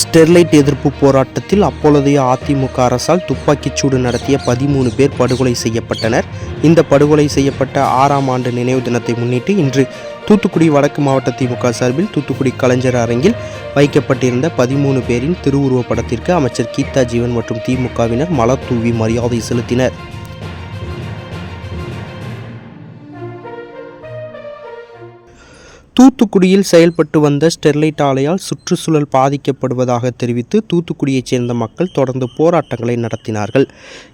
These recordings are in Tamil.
ஸ்டெர்லைட் எதிர்ப்பு போராட்டத்தில் அப்பொழுதைய அதிமுக அரசால் துப்பாக்கிச்சூடு நடத்திய பதிமூணு பேர் படுகொலை செய்யப்பட்டனர். இந்த படுகொலை செய்யப்பட்ட ஆறாம் ஆண்டு நினைவு தினத்தை முன்னிட்டு இன்று தூத்துக்குடி வடக்கு மாவட்ட திமுக சார்பில் தூத்துக்குடி கலைஞர் அரங்கில் வைக்கப்பட்டிருந்த பதிமூணு பேரின் திருவுருவப் படத்திற்கு அமைச்சர் கீதா ஜீவன் மற்றும் திமுகவினர் மலர் தூவி மரியாதை செலுத்தினர். தூத்துக்குடியில் செயல்பட்டு வந்த ஸ்டெர்லைட் ஆலையால் சுற்றுச்சூழல் பாதிக்கப்படுவதாக தெரிவித்து தூத்துக்குடியைச் சேர்ந்த மக்கள் தொடர்ந்து போராட்டங்களை நடத்தினார்கள்.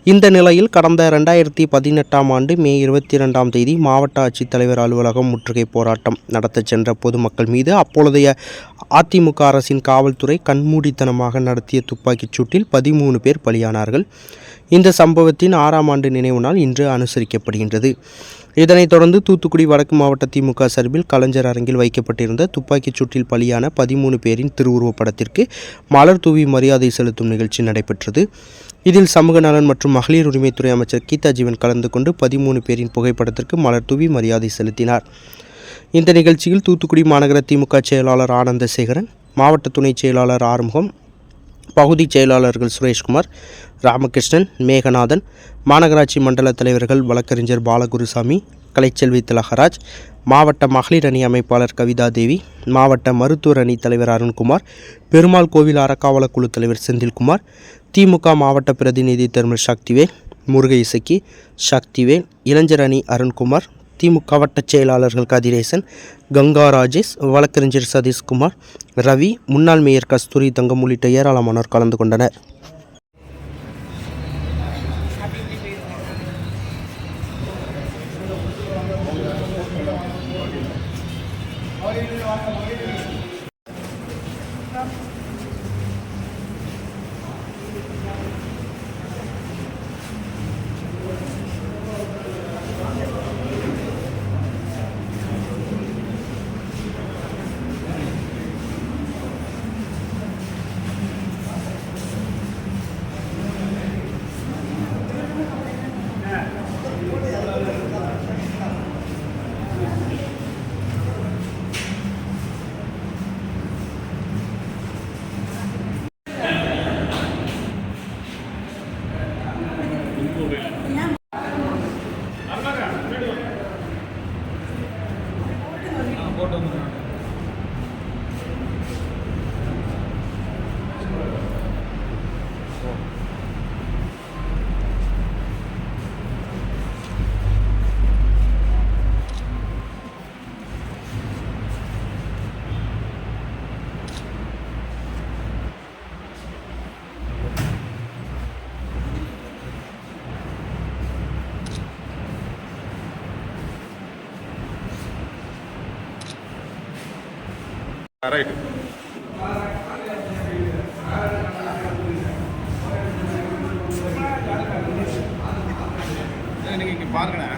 இந்த நிலையில் கடந்த ரெண்டாயிரத்தி பதினெட்டாம் ஆண்டு மே இருபத்தி ரெண்டாம் தேதி மாவட்ட ஆட்சித்தலைவர் அலுவலகம் முற்றுகை போராட்டம் நடத்தச் சென்ற பொதுமக்கள் மீது அப்பொழுதைய அதிமுக அரசின் காவல்துறை கண்மூடித்தனமாக நடத்திய துப்பாக்கிச் சூட்டில் பதிமூணு பேர் பலியானார்கள். இந்த சம்பவத்தின் ஆறாம் ஆண்டு நினைவு நாள் இன்று அனுசரிக்கப்படுகின்றது. இதனைத் தொடர்ந்து தூத்துக்குடி வடக்கு மாவட்ட திமுக சார்பில் கலைஞர் அரங்கில் வைக்கப்பட்டிருந்த துப்பாக்கிச் சூட்டில் பலியான பதிமூணு பேரின் திருவுருவப் படத்திற்கு மலர் தூவி மரியாதை செலுத்தும் நிகழ்ச்சி நடைபெற்றது. இதில் சமூக நலன் மற்றும் மகளிர் உரிமைத்துறை அமைச்சர் கீதா ஜீவன் கலந்து கொண்டு பதிமூணு பேரின் புகைப்படத்திற்கு மலர் தூவி மரியாதை செலுத்தினார். இந்த நிகழ்ச்சியில் தூத்துக்குடி மாநகர திமுக செயலாளர் ஆனந்தசேகரன் மாவட்ட துணைச் செயலாளர் ஆறுமுகம் பகுதி செயலாளர்கள் சுரேஷ்குமார் ராமகிருஷ்ணன் மேகநாதன் மாநகராட்சி மண்டல தலைவர்கள் வழக்கறிஞர் பாலகுருசாமி கலைச்செல்வி திலகராஜ் மாவட்ட மகளிர் அணி அமைப்பாளர் கவிதா தேவி மாவட்ட மருத்துவர் அணி தலைவர் அருண்குமார் பெருமாள் கோவில் அறக்காவல குழு தலைவர் செந்தில்குமார் திமுக மாவட்ட பிரதிநிதி திருமல் சக்திவேல் முருகை இசக்கி சக்திவேல் இளைஞர் அணி அருண்குமார் திமுக வட்டச் செயலாளர்கள் கதிரேசன் கங்கா ராஜேஷ் வழக்கறிஞர் சதீஷ்குமார் ரவி முன்னாள் மேயர் கஸ்தூரி தங்கம் உள்ளிட்ட ஏராளமானோர் கலந்து கொண்டனர். filming. ரைட் நீங்கள் இங்கே பாருங்கண்ணே.